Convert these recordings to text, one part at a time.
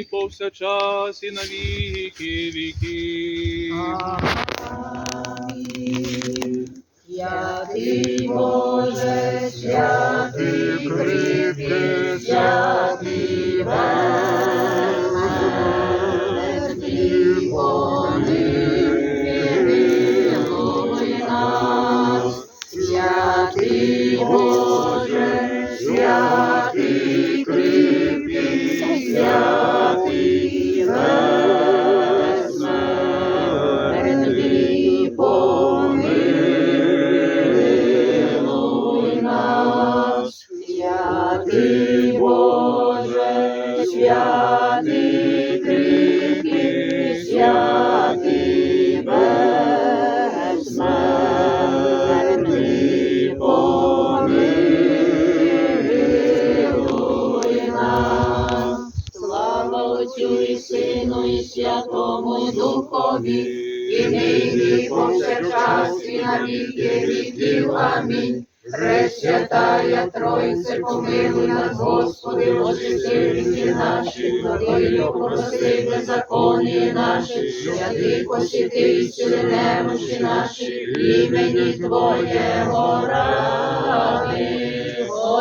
нині повсячас, і на віки віки. Святий Боже, святий святий, святий верховний, Святому Духові, і нині, і повсякчас, і на віки віків. Амінь. Пресвятая Тройце, помилуй нас, Господи, очисти наші, водою прости беззаконні наші, святий посіти і сили немощі наші, імені Твоєго ради.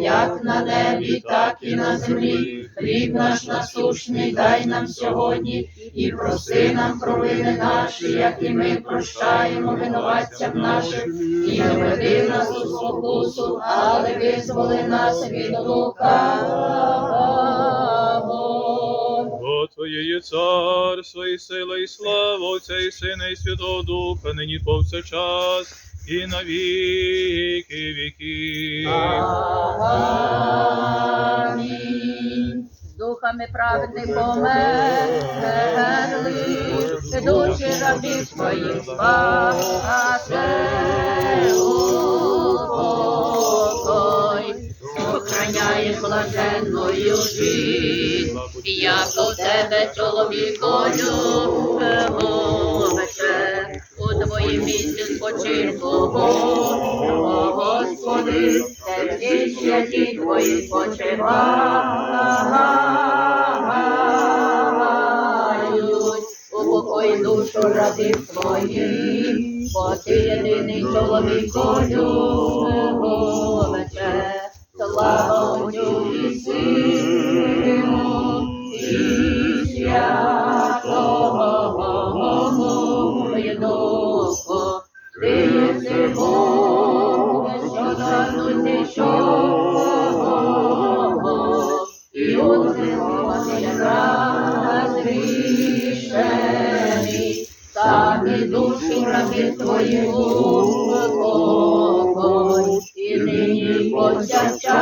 як на небі, так і на землі. Хліб наш насущний дай нам сьогодні, і прости нам провини наші, як і ми прощаємо винуватцям нашим, і не веди нас у спокусу, але визволи нас від лукавого. Твоє є царство, і сила, і слава Отця і Сина, і Святого Духа, нині повсякчас, і на віки. З духами правди померли, душі рабів твоїх спасе. Упокой. Охраняєш блаженною жит, як у тебе чоловікою твоїм спочинку, Господи, всі святі твої спочивають, упокой душу рабів твоїх, бо ти єдиний любовиче, слава у так і душі раби твої упокой, і нині повсякчас,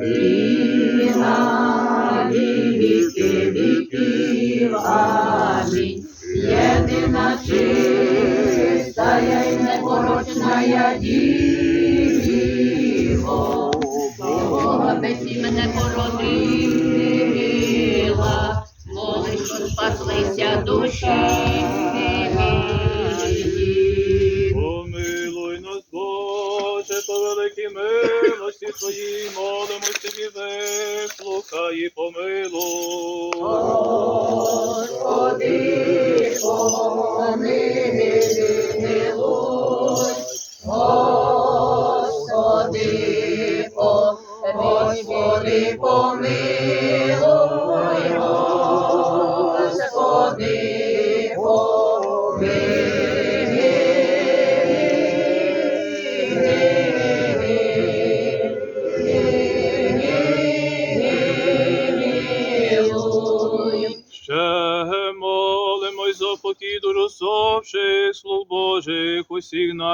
і на віки віків. Амінь. Єдина чистая і непорочна діво, Бога без імени породила,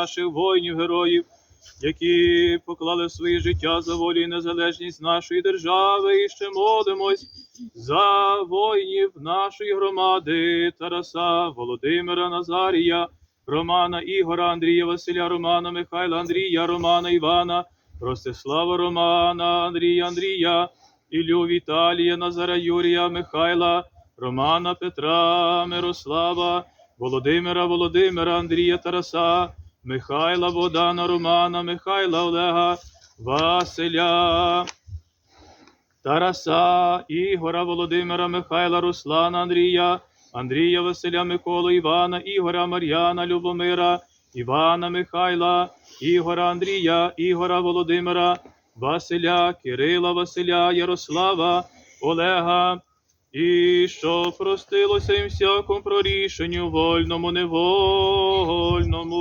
наших воїнів, героїв, які поклали своє життя за волю і незалежність нашої держави, і ще молимось за воїнів нашої громади Тараса, Володимира Назарія, Романа Ігора, Андрія Василя, Романа Михайла, Андрія, Романа Івана, Ростислава Романа, Андрія Андрія, Ілю Віталія, Назара Юрія, Михайла, Романа Петра, Мирослава, Володимира, Володимира, Андрія Тараса, Михайла Богдана, Романа, Михайла Олега, Василя. Тараса, Ігора, Володимира, Михайла, Руслана, Андрія, Андрія, Василя, Миколу, Івана, Ігора, Мар'яна, Любомира, Івана, Михайла, Ігора, Андрія, Ігора, Володимира, Василя, Кирила, Василя, Ярослава, Олега, і що простилося їм всякому прорішенню вольному, невольному.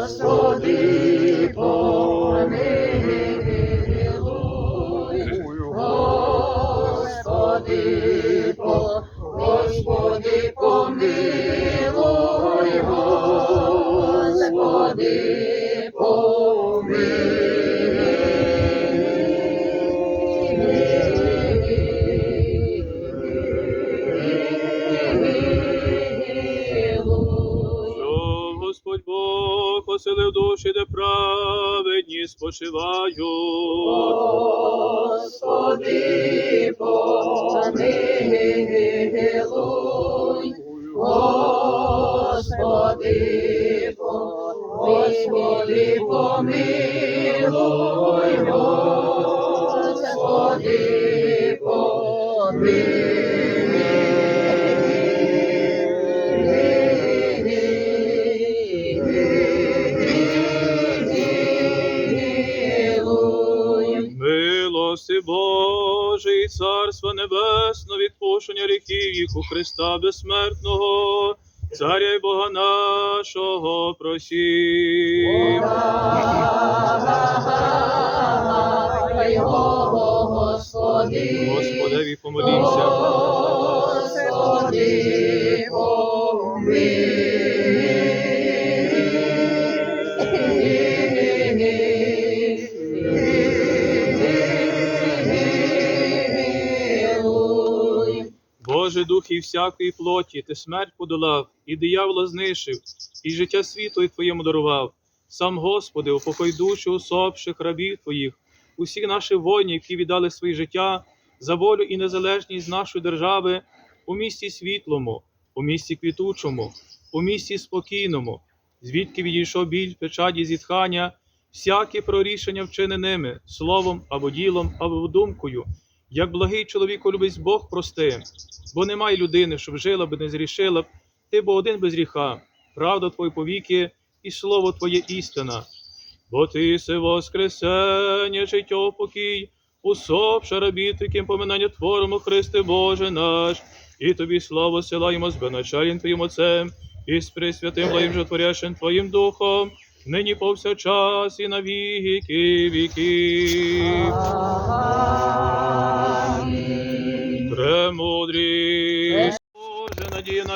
Господи, помилуй. Господи, по- Господи, помилуй, Господи, оселив душі, де праведні спочивають. Господи, помилуй, Господи, по- Господи, помилуй, Господи, помилуй. Гріхів у Христа безсмертного, Царя й Бога нашого просім. Господи, Господеві помолімся. Господи, помилуй. І всякої плоті, ти смерть подолав, і диявола знищив, і життя світло Твоєму дарував. Сам Господи, упокой душу усопших рабів Твоїх, усіх наших воїнів, які віддали своє життя за волю і незалежність нашої держави у місті світлому, у місті квітучому, у місті спокійному, звідки відійшов біль, печать зітхання, всяке прорішення вчини ними, словом або ділом, або думкою, як благий чоловіку любить Бог прости, бо немає людини, щоб жила б не зрішила б, ти бо один без гріха, правда Твоя повіки, і слово Твоє істина. Бо ти се воскресення, життя покій, усопша рабі таким поминання творимо Христе Боже наш, і тобі славу силаємо з безначалім Твоїм Отцем, і з пресвятим благим жотворящим Твоїм Духом, нині повсякчас і на віки віків.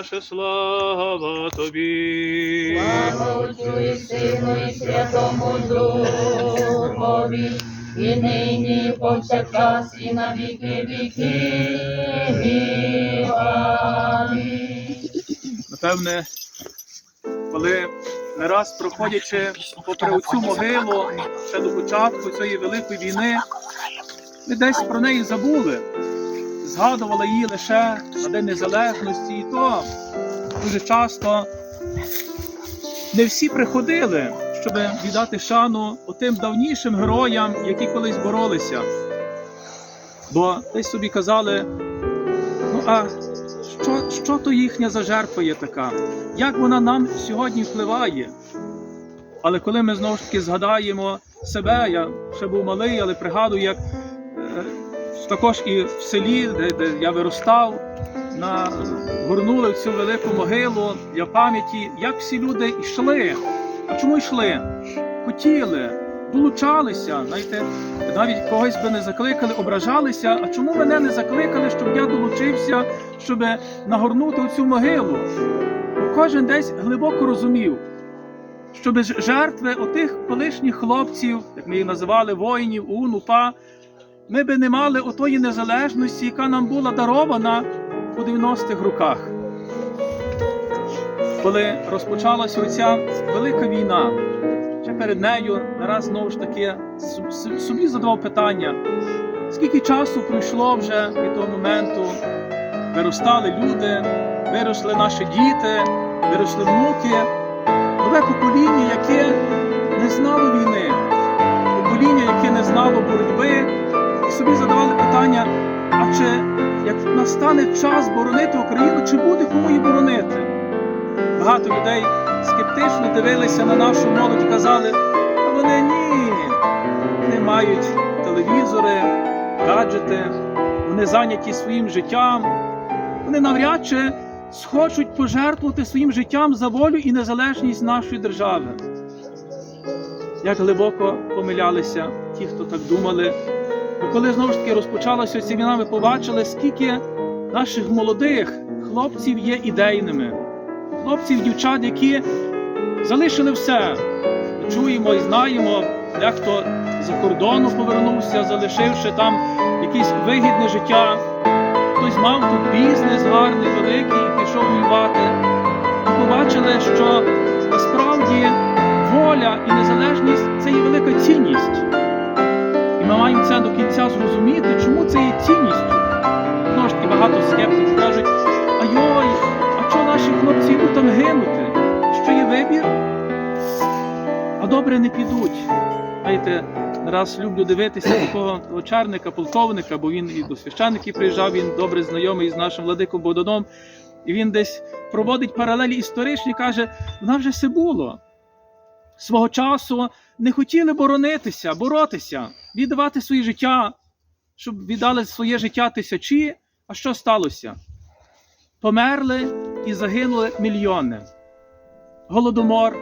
Наша слава Тобі. Слава Отцю і Сину і Святому Духові, і нині, і повсякчас, і на віки віків. Амінь. Напевне, коли не раз проходячи попри цю могилу ще до початку цієї великої війни, ми десь про неї забули. Згадували її лише на День Незалежності, і то дуже часто не всі приходили, щоб віддати шану отим давнішим героям, які колись боролися. Бо десь собі казали, ну а що, що то їхня за жертва є така? Як вона нам сьогодні впливає? Але коли ми знову ж таки згадаємо себе, я ще був малий, але пригадую, як також і в селі, де, де я виростав, на, горнули в цю велику могилу для пам'яті, як всі люди йшли. А чому йшли? Хотіли, долучалися. Знаєте, навіть когось би не закликали, ображалися. А чому мене не закликали, щоб я долучився, щоб нагорнути цю могилу? Кожен десь глибоко розумів, щоб жертви отих колишніх хлопців, як ми їх називали, воїнів, УН, УПА, ми би не мали отої незалежності, яка нам була дарована у 90-х роках. Коли розпочалася оця велика війна, ще перед нею нараз знову ж таки собі задавав питання, скільки часу пройшло вже від того моменту, виростали люди, виросли наші діти, виросли внуки, нове покоління, яке не знало війни, покоління, яке не знало боротьби, собі задавали питання: а чи як настане час боронити Україну, чи буде кому її боронити? Багато людей скептично дивилися на нашу молодь і казали, а вони ні, вони мають телевізори, гаджети, вони зайняті своїм життям, вони навряд чи схочуть пожертвувати своїм життям за волю і незалежність нашої держави. Як глибоко помилялися ті, хто так думали. Бо коли знову ж таки розпочалася ця війна, ми побачили, скільки наших молодих хлопців є ідейними, хлопців, дівчат, які залишили все. Чуємо і знаємо, дехто за кордону повернувся, залишивши там якесь вигідне життя. Хтось мав тут бізнес гарний, великий і пішов воювати. Побачили, що насправді воля і незалежність це є велика цінність. Ми маємо це до кінця зрозуміти, чому це є цінністю. Знову ж таки, багато скептиків кажуть, а йой, а чого наші хлопці йдуть там гинути? Що є вибір? А добре не підуть. Знаєте, раз люблю дивитися такого очарника, полковника, бо він і до священників приїжджав, він добре знайомий з нашим владиком Богданом, і він десь проводить паралелі історичні, каже, вона вже все було. Свого часу не хотіли боронитися, боротися, віддавати своє життя, щоб віддали своє життя тисячі. А що сталося? Померли і загинули мільйони. Голодомор,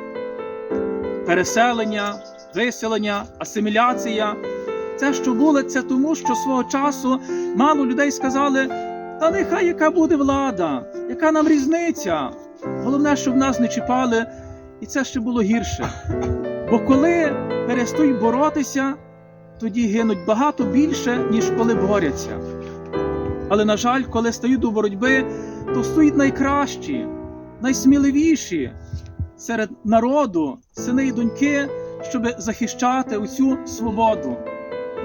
переселення, виселення, асиміляція. Це, що було, це тому, що свого часу мало людей сказали: та нехай яка буде влада, яка нам різниця. Головне, щоб нас не чіпали, і це ще було гірше. Бо коли перестають боротися, тоді гинуть багато більше, ніж коли борються. Але, на жаль, коли стають до боротьби, то стоять найкращі, найсміливіші серед народу, сини і доньки, щоб захищати оцю свободу.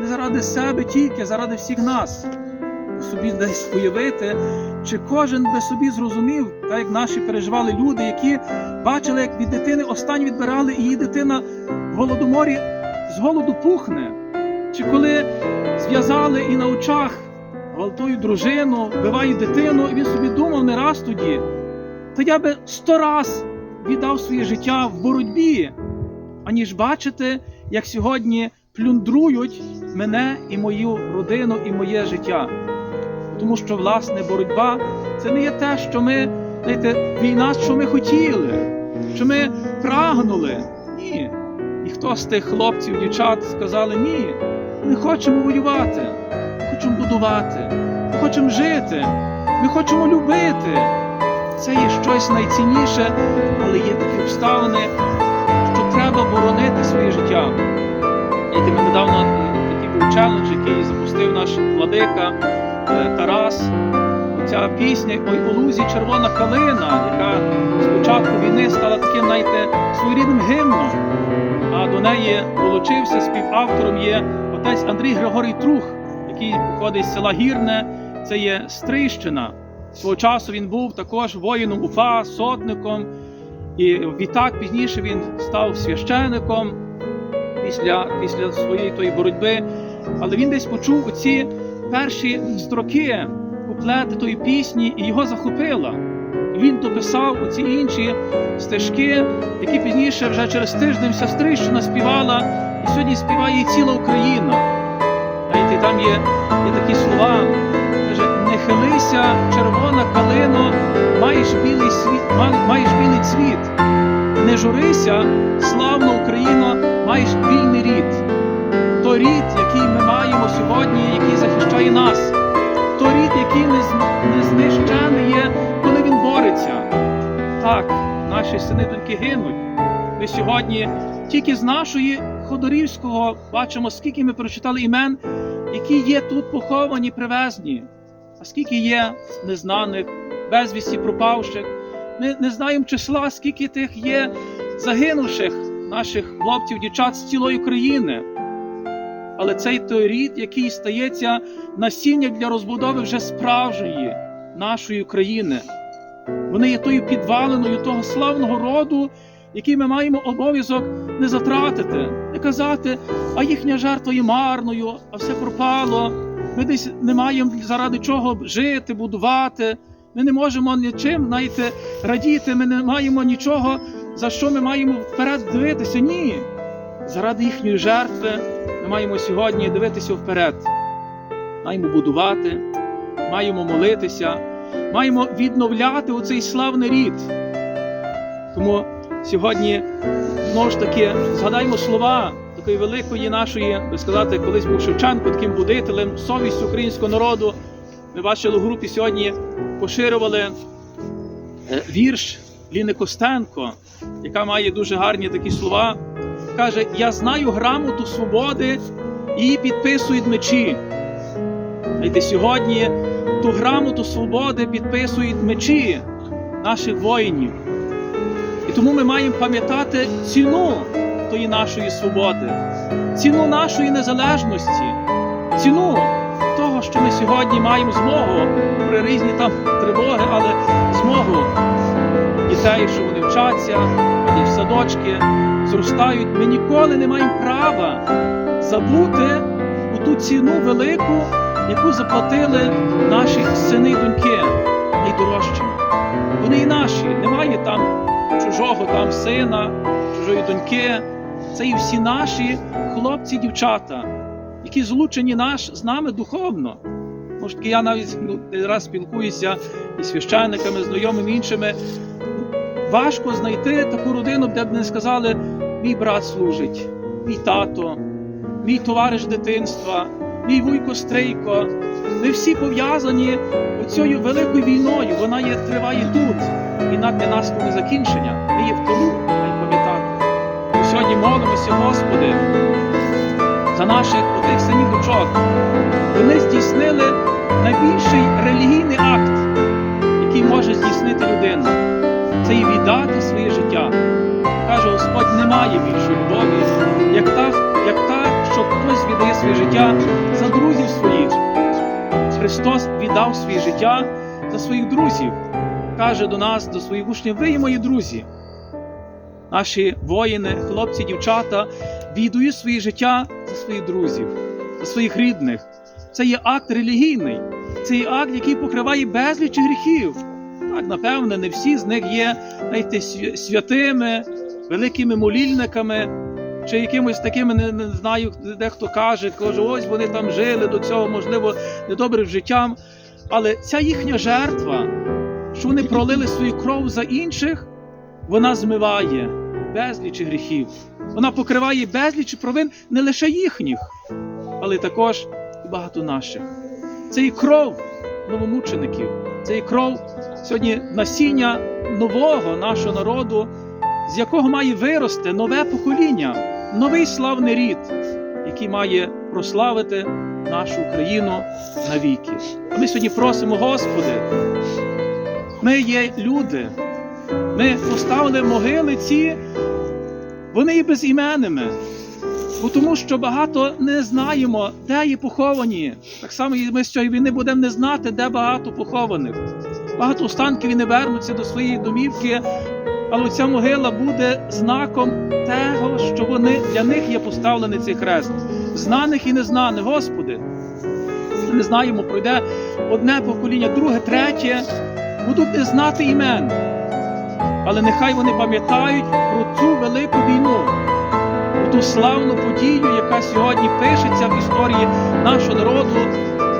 Не заради себе тільки, заради всіх нас. Собі десь уявити, чи кожен би собі зрозумів, так як наші переживали люди, які бачили, як від дитини останню відбирали, і її дитина в голодоморі з голоду пухне. Чи коли зв'язали і на очах гвалтують дружину, вбивають дитину, і він собі думав не раз тоді, та я би сто раз віддав своє життя в боротьбі, аніж бачити, як сьогодні плюндрують мене і мою родину, і моє життя. Тому що, власне, боротьба це не є те, що ми, знаєте, війна, що ми хотіли, що ми прагнули. Ні. І хто з тих хлопців, дівчат сказали ні, ми хочемо воювати, ми хочемо будувати, ми хочемо жити, ми хочемо любити. Це є щось найцінніше, але є такі обставини, що треба боронити своє життя. Знаєте, ми недавно е, такий був челендж, який запустив наш владика е, Тарас. Ця пісня «Ой у лузі червона калина, яка з початку війни стала таким, знаєте, своєрідним гімном. А до неї долучився співавтором є отець Андрій Григорій Трух, який походить з села Гірне, це є Стрийщина. Свого часу він був також воїном УПА, сотником. І відтак пізніше він став священником після, після своєї тої боротьби. Але він десь почув оці перші строки, куплети тої пісні, і його захопила. Він дописав оці інші стежки, які пізніше вже через тиждень вся Стрийщина співала, сьогодні співає ціла Україна. Знаєте, там є, є такі слова. Каже, не хилися, червона калино, маєш білий світ, маєш білий цвіт. Не журися, славна Україна, маєш вільний рід. Той рід, який ми маємо сьогодні, який захищає нас. Той рід, який не знищений є, коли він бореться. Так, наші сини доньки гинуть, Ми сьогодні тільки з нашої Ходорівського бачимо, скільки ми прочитали імен, які є тут поховані, привезні, а скільки є незнаних, безвісті пропавших. Ми не знаємо числа, скільки тих є загинувших наших хлопців, дівчат з цілої країни. Але цей той рід, який стається насінням для розбудови вже справжньої нашої країни. Вони є тою підваленою того славного роду, який ми маємо обов'язок не затратити, не казати, а їхня жертва є марною, а все пропало. Ми десь не маємо заради чого жити, будувати. Ми не можемо нічим знаєте, радіти, ми не маємо нічого, за що ми маємо вперед дивитися. Ні. Заради їхньої жертви ми маємо сьогодні дивитися вперед. Маємо будувати, маємо молитися, маємо відновляти оцей славний рід. Тому сьогодні знову ж таки згадаймо слова такої великої нашої, би сказати, колись був Шевченко таким будителем, совість українського народу. Ми бачили в групі сьогодні, поширювали е, вірш Ліни Костенко, яка має дуже гарні такі слова. Каже: Я знаю грамоту свободи, її підписують мечі. Знаєте, сьогодні ту грамоту свободи підписують мечі наших воїнів. Тому ми маємо пам'ятати ціну тої нашої свободи, ціну нашої незалежності, ціну того, що ми сьогодні маємо змогу при різні там тривоги, але змогу дітей, що вони вчаться, вони в садочки зростають. Ми ніколи не маємо права забути у ту ціну велику, яку заплатили наші сини і доньки чужого там сина, чужої доньки. Це і всі наші хлопці дівчата, які злучені наш, з нами духовно. Може таки, я навіть ну, раз спілкуюся із священниками, знайомими іншими. Важко знайти таку родину, де б не сказали, мій брат служить, мій тато, мій товариш дитинства, мій вуйко Стрийко. Ми всі пов'язані оцією великою війною. Вона є, триває тут. Війна для нас не закінчення. Ми є в тому, маємо пам'ятати. Ми сьогодні молимося, Господи, за наших отих синів дочок. Вони здійснили найбільший релігійний акт, який може здійснити людина. Це і віддати своє життя. Каже Господь, немає більшої любові, як та, як та, що хтось віддає своє життя за друзів своїх. Христос віддав своє життя за своїх друзів. Каже до нас, до своїх учнів, ви є мої друзі. Наші воїни, хлопці, дівчата віддають своє життя за своїх друзів, за своїх рідних. Це є акт релігійний, це є акт, який покриває безліч гріхів. Так, напевне, не всі з них є знаєте, святими, великими молільниками, чи якимось такими, не, не знаю, дехто каже, каже, ось вони там жили до цього, можливо, недобрим життям. Але ця їхня жертва, що вони пролили свою кров за інших, вона змиває безліч гріхів. Вона покриває безліч провин не лише їхніх, але також і багато наших. Це і кров новомучеників, це і кров сьогодні насіння нового нашого народу, з якого має вирости нове покоління, новий славний рід, який має прославити нашу Україну навіки. А ми сьогодні просимо, Господи, ми є люди, ми поставили могили ці, вони є безіменними. Бо тому що багато не знаємо, де є поховані. Так само і ми з цієї війни будемо не знати, де багато похованих. Багато останків і не вернуться до своєї домівки, але ця могила буде знаком того, що вони для них є поставлений цей хрест. Знаних і незнаних, Господи. Ми не знаємо, пройде одне покоління, друге, третє, будуть не знати імен. Але нехай вони пам'ятають про цю велику війну, про ту славну подію, яка сьогодні пишеться в історії нашого народу.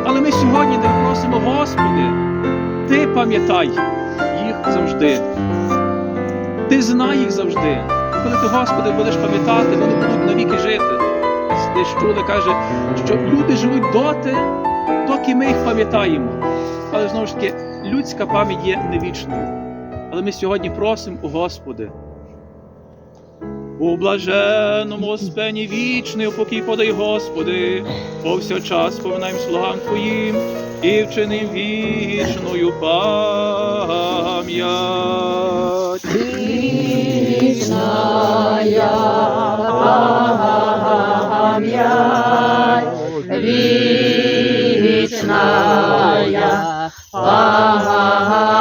Але ми сьогодні не просимо, Господи, Ти пам'ятай їх завжди. Ти знай їх завжди. Коли ти, Господи, будеш пам'ятати, вони будуть навіки жити. Десь чули, каже, що люди живуть доти, доки ми їх пам'ятаємо. Але знову ж таки, людська пам'ять є невічною. Але ми сьогодні просимо у Господи, У блаженному спені вічний упокій подай, Господи, повсякчас повним слугам Твоїм і вчини вічною пам'ять. Вічная пам'ять, вічная пам'ять,